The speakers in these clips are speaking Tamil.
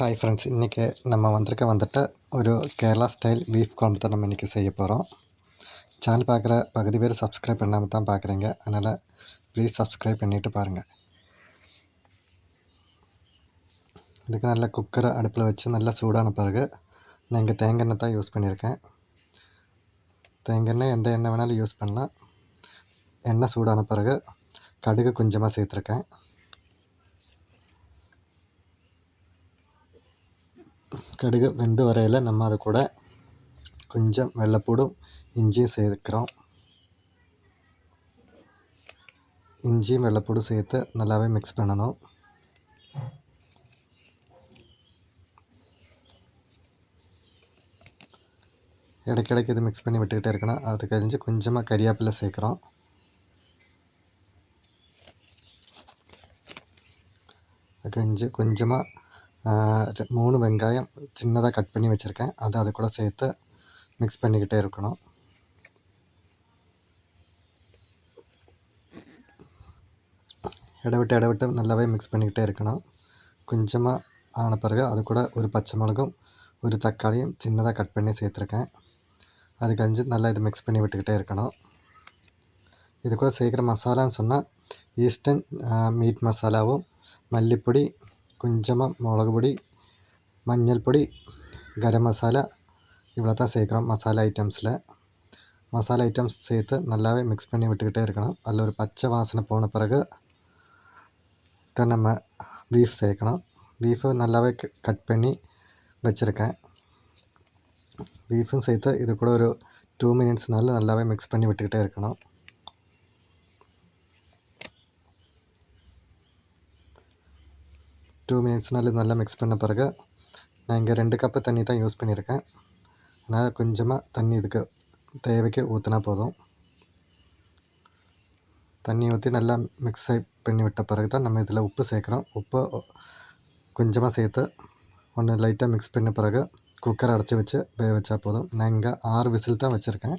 ஹாய் ஃப்ரெண்ட்ஸ் இன்றைக்கி நம்ம வந்திருக்க வந்துட்டு ஒரு கேரளா ஸ்டைல் பீஃப் குழம்பு தான் நம்ம இன்றைக்கி செய்ய போகிறோம் சேனல் பார்க்குற பகுதி பேர் சப்ஸ்கிரைப் பண்ணாமல் தான் பார்க்குறீங்க. அதனால் ப்ளீஸ் சப்ஸ்கிரைப் பண்ணிவிட்டு பாருங்கள் இதுக்கு நல்ல குக்கரை அடுப்பில் வச்சு நல்லா சூடான பிறகு நான் இங்கே தேங்காய் எண்ணெய் தான் யூஸ் பண்ணியிருக்கேன். தேங்காய் எண்ணெய் எந்த எண்ணெய் வேணாலும் யூஸ் பண்ணலாம். எண்ணெய் சூடான பிறகு கடுகு கொஞ்சமாக சேர்த்துருக்கேன். கடுகு வெந்து வரையில் நம்ம அது கூட கொஞ்சம் வெள்ளைப்பூடும் இஞ்சியும் சேர்க்குறோம். இஞ்சியும் வெள்ளைப்பூடும் சேர்த்து நல்லாவே மிக்ஸ் பண்ணணும். இடைக்கிடைக்கு இது மிக்ஸ் பண்ணி விட்டுக்கிட்டே இருக்கணும். அது கழிஞ்சு கொஞ்சமாக கறியாப்பில் சேர்க்குறோம். கஞ்சி கொஞ்சமாக மூணு வெங்காயம் சின்னதாக கட் பண்ணி வச்சுருக்கேன். அதை அது கூட சேர்த்து மிக்ஸ் பண்ணிக்கிட்டே இருக்கணும். இடவிட்டு இடவிட்டு நல்லாவே மிக்ஸ் பண்ணிக்கிட்டே இருக்கணும். கொஞ்சமாக ஆன பிறகு அது கூட ஒரு பச்சை மிளகும் ஒரு தக்காளியும் சின்னதாக கட் பண்ணி சேர்த்துருக்கேன். அது கஞ்சி நல்லா இது மிக்ஸ் பண்ணி விட்டுக்கிட்டே இருக்கணும். இது கூட சேர்க்குற மசாலான்னு சொன்னால் ஈஸ்டர்ன் மீட் மசாலாவும் மல்லிப்பொடி கொஞ்சமாக மிளகு பொடி மஞ்சள் பொடி கரம் மசாலா இவ்வளோ தான் சேர்க்குறோம் மசாலா ஐட்டம்ஸில் மசாலா ஐட்டம்ஸ் சேர்த்து நல்லாவே மிக்ஸ் பண்ணி விட்டுக்கிட்டே இருக்கணும் அதில் ஒரு பச்சை வாசனை போன பிறகு தான் நம்ம பீஃப் சேர்க்கணும் பீஃபை நல்லாவே கட் பண்ணி வச்சுருக்கேன் பீஃபும் சேர்த்து இது கூட ஒரு டூ மினிட்ஸ்னால நல்லாவே மிக்ஸ் பண்ணி விட்டுக்கிட்டே இருக்கணும் டூ மினிட்ஸ்னால் இது நல்லா மிக்ஸ் பண்ண பிறகு நான் இங்கே ரெண்டு கப்பு தண்ணி தான் யூஸ் பண்ணியிருக்கேன். அதனால் கொஞ்சமாக தண்ணி இதுக்கு தேவைக்கு ஊற்றினா போதும். தண்ணி ஊற்றி நல்லா மிக்ஸ் பண்ணி விட்ட பிறகு தான் நம்ம இதில் உப்பு சேர்க்குறோம். உப்பு கொஞ்சமாக சேர்த்து ஒன்று லைட்டாக மிக்ஸ் பண்ண பிறகு குக்கரை அடைச்சி வச்சு வேக வச்சா போதும். நான் இங்கே ஆறு விசில் தான் வச்சுருக்கேன்.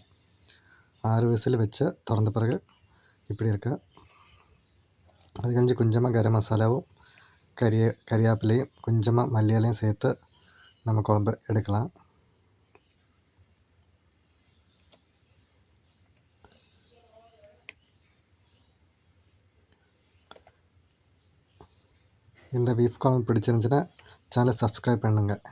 ஆறு விசில் வச்சு திறந்த பிறகு இப்படி இருக்குது அது கழிஞ்சு கொஞ்சமாக கரம் மசாலாவும் கறிய கறிவேப்பிலையும் கொஞ்சமாக மல்லி சேர்த்து நம்ம குழம்பு எடுக்கலாம். இந்த பீஃப் குழம்பு பிடிச்சிருந்துச்சின்னா சேனலை சப்ஸ்கிரைப் பண்ணுங்கள்